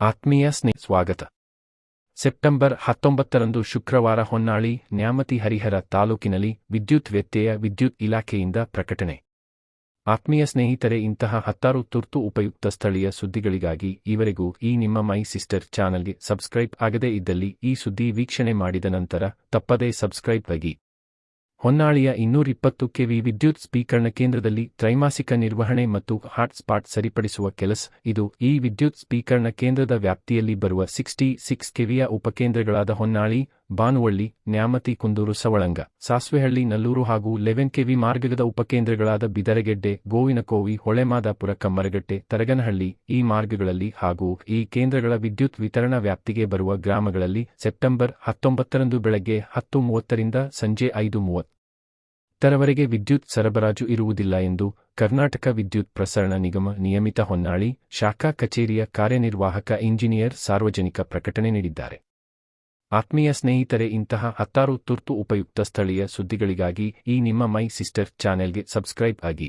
ಆತ್ಮೀಯ ಸ್ನೇಹ, ಸ್ವಾಗತ. ಸೆಪ್ಟೆಂಬರ್ ಹತ್ತೊಂಬತ್ತರಂದು ಶುಕ್ರವಾರ ಹೊನ್ನಾಳಿ, ನ್ಯಾಮತಿ ಹರಿಹರ ತಾಲೂಕಿನಲ್ಲಿ ವಿದ್ಯುತ್ ವ್ಯತ್ಯಯ ವಿದ್ಯುತ್ ಇಲಾಖೆಯಿಂದ ಪ್ರಕಟಣೆ. ಆತ್ಮೀಯ ಸ್ನೇಹಿತರೆ, ಇಂತಹ ಹತ್ತಾರು ತುರ್ತು ಉಪಯುಕ್ತ ಸ್ಥಳೀಯ ಸುದ್ದಿಗಳಿಗಾಗಿ ಈವರೆಗೂ ಈ ನಿಮ್ಮ ಮೈ ಸಿಸ್ಟರ್ ಚಾನಲ್ಗೆ ಸಬ್ಸ್ಕ್ರೈಬ್ ಆಗದೇ ಇದ್ದಲ್ಲಿ ಈ ಸುದ್ದಿ ವೀಕ್ಷಣೆ ಮಾಡಿದ ನಂತರ ತಪ್ಪದೇ ಸಬ್ಸ್ಕ್ರೈಬ್ ಆಗಿ. ಹೊನ್ನಾಳಿಯ ಇನ್ನೂರಿಪ್ಪತ್ತು ಕೆವಿ ವಿದ್ಯುತ್ ಸ್ಪೀಕರಣ ಕೇಂದ್ರದಲ್ಲಿ ತ್ರೈಮಾಸಿಕ ನಿರ್ವಹಣೆ ಮತ್ತು ಹಾಟ್ಸ್ಪಾಟ್ ಸರಿಪಡಿಸುವ ಕೆಲಸ ಇದು. ಈ ವಿದ್ಯುತ್ ಸ್ಪೀಕರಣ ಕೇಂದ್ರದ ವ್ಯಾಪ್ತಿಯಲ್ಲಿ ಬರುವ ಸಿಕ್ಸ್ಟಿ ಸಿಕ್ಸ್ ಕೆವಿಯ ಉಪಕೇಂದ್ರಗಳಾದ ಹೊನ್ನಾಳಿ, ಬಾನುವಳ್ಳಿ, ನ್ಯಾಮತಿ, ಕುಂದೂರು, ಸವಳಂಗ, ಸಾಸ್ವೆಹಳ್ಳಿ, ನಲ್ಲೂರು ಹಾಗೂ ಲೆವೆನ್ ಕೆವಿ ಮಾರ್ಗದ ಉಪಕೇಂದ್ರಗಳಾದ ಬಿದರಗೆಡ್ಡೆ, ಗೋವಿನಕೋವಿ, ಹೊಳೆಮಾದಾಪುರ, ಕಮ್ಮರಗಟ್ಟೆ, ತರಗನಹಳ್ಳಿ ಈ ಮಾರ್ಗಗಳಲ್ಲಿ ಹಾಗೂ ಈ ಕೇಂದ್ರಗಳ ವಿದ್ಯುತ್ ವಿತರಣಾ ವ್ಯಾಪ್ತಿಗೆ ಬರುವ ಗ್ರಾಮಗಳಲ್ಲಿ ಸೆಪ್ಟೆಂಬರ್ ಹತ್ತೊಂಬತ್ತರಂದು ಬೆಳಗ್ಗೆ ಹತ್ತು ಮೂವತ್ತರಿಂದ ಸಂಜೆ ಐದು ಮೂವತ್ತು. ತರವರೆಗೆ ವಿದ್ಯುತ್ ಸರಬರಾಜು ಇರುವುದಿಲ್ಲ ಎಂದು ಕರ್ನಾಟಕ ವಿದ್ಯುತ್ ಪ್ರಸರಣ ನಿಗಮ ನಿಯಮಿತ ಹೊನ್ನಾಳಿ ಶಾಖಾ ಕಚೇರಿಯ ಕಾರ್ಯನಿರ್ವಾಹಕ ಇಂಜಿನಿಯರ್ ಸಾರ್ವಜನಿಕ ಪ್ರಕಟಣೆ ನೀಡಿದ್ದಾರೆ. ಆತ್ಮೀಯ ಸ್ನೇಹಿತರೆ, ಇಂತಹ ಹತ್ತಾರು ತುರ್ತು ಉಪಯುಕ್ತ ಸ್ಥಳೀಯ ಸುದ್ದಿಗಳಿಗಾಗಿ ಈ ನಿಮ್ಮ ಮೈ ಸಿಸ್ಟರ್ ಚಾನೆಲ್ಗೆ ಸಬ್ಸ್ಕ್ರೈಬ್ ಆಗಿ.